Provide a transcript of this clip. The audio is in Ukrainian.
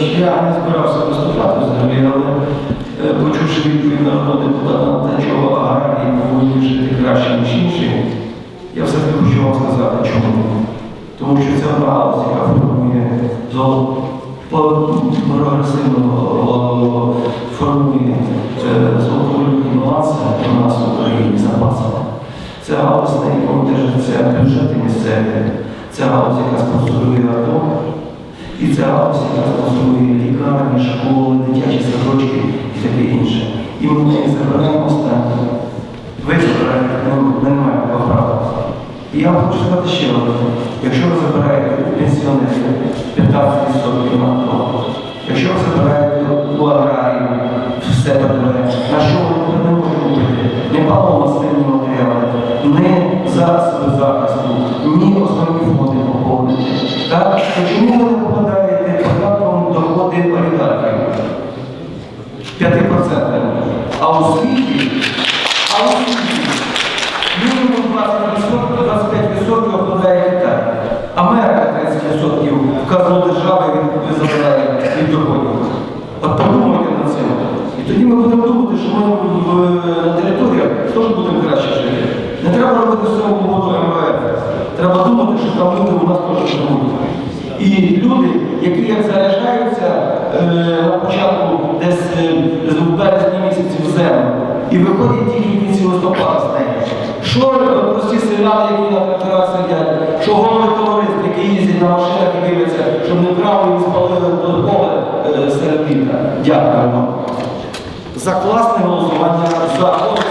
Я не збирався виступати взагалі, але е, почувши відповідь народного депутата на те, чого аграрії повинні жити краще, ніж інші, я все-таки хочу вам сказати, чому. Тому що одна галузь, яка формує прогресивно формує е, золотовалютні баланси у нас в Україні запасами. Це галузь, на якому держаться бюджети місцеві, це галузь, яка спонсорує АТО, і це галузь, яка спонсорує лікарні, школи, дитячі садочки і таке інше. І ми не забираємо останнє. Ви забираєте, ми ми не маємо такого права. І я хочу сказати ще одне. Якщо ви забираєте пенсіонерів 15% на АТО, якщо ви забираєте у аграріїв все ПДВ, на що ви не можете купити? Не паливо-мастильні матеріали, не засоби захисту, ні основні фонди поповнити. Так? Чому ви не попадаєте А у світі, а у світі мінімум 20%, 25% обкладає Китай. Америка 30% в казну держави від- забирає від доходів. От подумайте над цим. І тоді ми будемо думати, що ми на територіях теж будемо краще жити. Не треба робити з цього угоду МВФ. Треба думати, що там люди у нас теж живуть. І люди, які як заряджаються е, на початку десь е, в березні місяці в землю, і виходять тільки в кінці листопада з неї. Що прості селяни, які на тракторах сидять, що голови товариств, які їздять на машинах і дивляться, щоб не вкрали і спалили до поле серед літа. Дякую вам. За класне голосування за.